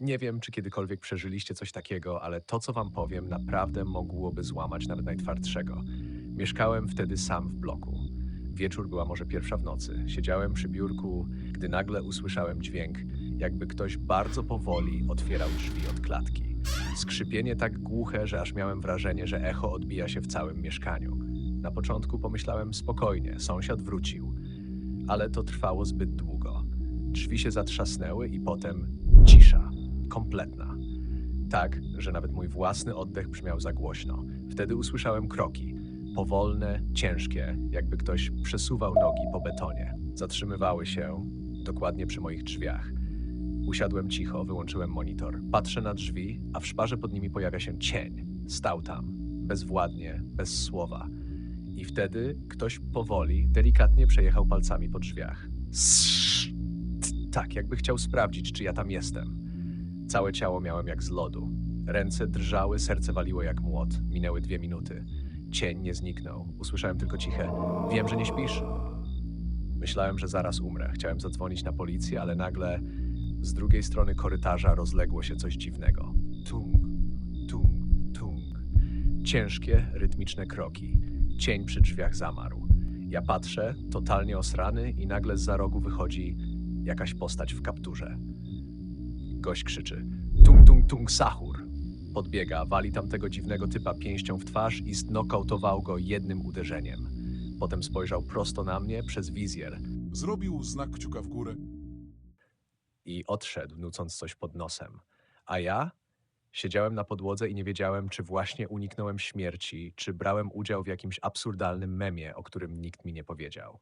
Nie wiem, czy kiedykolwiek przeżyliście coś takiego, ale to, co wam powiem, naprawdę mogłoby złamać nawet najtwardszego. Mieszkałem wtedy sam w bloku. Wieczór była może pierwsza w nocy. Siedziałem przy biurku, gdy nagle usłyszałem dźwięk, jakby ktoś bardzo powoli otwierał drzwi od klatki. Skrzypienie tak głuche, że aż miałem wrażenie, że echo odbija się w całym mieszkaniu. Na początku pomyślałem spokojnie, sąsiad wrócił. Ale to trwało zbyt długo. Drzwi się zatrzasnęły i potem cisza. Kompletna. Tak, że nawet mój własny oddech brzmiał za głośno. Wtedy usłyszałem kroki. Powolne, ciężkie, jakby ktoś przesuwał nogi po betonie. Zatrzymywały się dokładnie przy moich drzwiach. Usiadłem cicho, wyłączyłem monitor. Patrzę na drzwi, a w szparze pod nimi pojawia się cień. Stał tam, bezwładnie, bez słowa. I wtedy ktoś powoli, delikatnie przejechał palcami po drzwiach. Tak, jakby chciał sprawdzić, czy ja tam jestem. Całe ciało miałem jak z lodu. Ręce drżały, serce waliło jak młot. Minęły dwie minuty. Cień nie zniknął. Usłyszałem tylko ciche: Wiem, że nie śpisz. Myślałem, że zaraz umrę. Chciałem zadzwonić na policję, ale nagle z drugiej strony korytarza rozległo się coś dziwnego. Tung, tung, tung. Ciężkie, rytmiczne kroki. Cień przy drzwiach zamarł. Ja patrzę, totalnie osrany, i nagle z za rogu wychodzi jakaś postać w kapturze. Gość krzyczy: Tung, tung, tung, sahur! Podbiega, wali tamtego dziwnego typa pięścią w twarz i znokautował go jednym uderzeniem. Potem spojrzał prosto na mnie przez wizjer Zrobił znak kciuka w górę. i odszedł, nucąc coś pod nosem. A ja siedziałem na podłodze i nie wiedziałem, czy właśnie uniknąłem śmierci, czy brałem udział w jakimś absurdalnym memie, o którym nikt mi nie powiedział.